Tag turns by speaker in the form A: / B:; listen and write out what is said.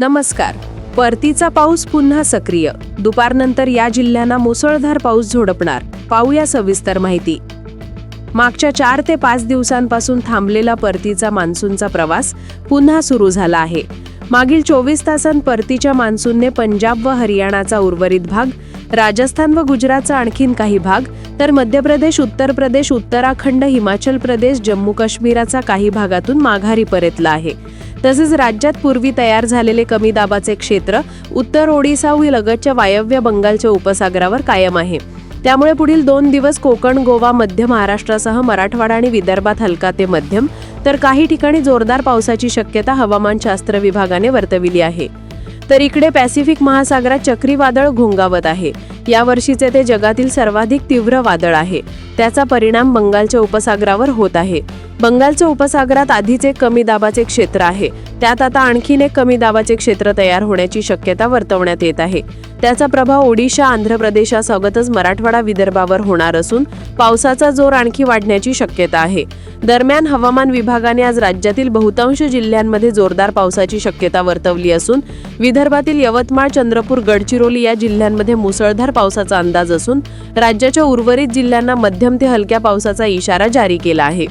A: नमस्कार. परतीचा पाऊस पुन्हा सक्रिय. दुपारनंतर या जिल्ह्यांना मुसळधार पाऊस झोडपणार. पाहूया सविस्तर माहिती. मागच्या चार ते पाच दिवसांपासून थांबलेला परतीचा मान्सूनचा प्रवास पुन्हा सुरू झाला आहे. मागील चोवीस तासांत परतीच्या मान्सूनने पंजाब व हरियाणाचा उर्वरित भाग राजस्थान व गुजरातचा आणखीन काही भाग तर मध्य प्रदेश उत्तर प्रदेश उत्तराखंड हिमाचल प्रदेश जम्मू काश्मीराचा काही भागातून माघारी परतला आहे. तसेच राज्यात पूर्वी तयार झालेले कमी दाबाचे क्षेत्र उत्तर ओडिसा व लगतच्या वायव्य बंगालच्या उपसागरावर कायम आहे. त्यामुळे पुढील दोन दिवस कोकण गोवा मध्य महाराष्ट्रासह मराठवाडा आणि विदर्भात हलका ते मध्यम तर काही ठिकाणी जोरदार पावसाची शक्यता हवामानशास्त्र विभागाने वर्तविली आहे. तर इकडे पॅसिफिक महासागरात चक्रीवादळ घोंगावत आहे. या वर्षीचे ते जगातील सर्वाधिक तीव्र वादळ आहे. त्याचा परिणाम बंगालच्या उपसागरावर होत आहे. बंगालच्या उपसागरात आधीच एक कमी दाबाचे क्षेत्र आहे. त्यात आता आणखीन एक कमी दाबाचे क्षेत्र तयार होण्याची शक्यता वर्तवण्यात येत आहे. त्याचा प्रभाव ओडिशा आंध्र प्रदेशासोबतच मराठवाडा विदर्भावर होणार असून पावसाचा जोर आणखी वाढण्याची शक्यता आहे. दरम्यान हवामान विभागाने आज राज्यातील बहुतांश जिल्ह्यांमध्ये जोरदार पावसाची शक्यता वर्तवली असून विदर्भातील यवतमाळ चंद्रपूर गडचिरोली या जिल्ह्यांमध्ये मुसळधार पावसाचा अंदाज असून राज्याच्या उर्वरित जिल्ह्यांना मध्यम ते हलक्या पावसाचा इशारा जारी केला आहे.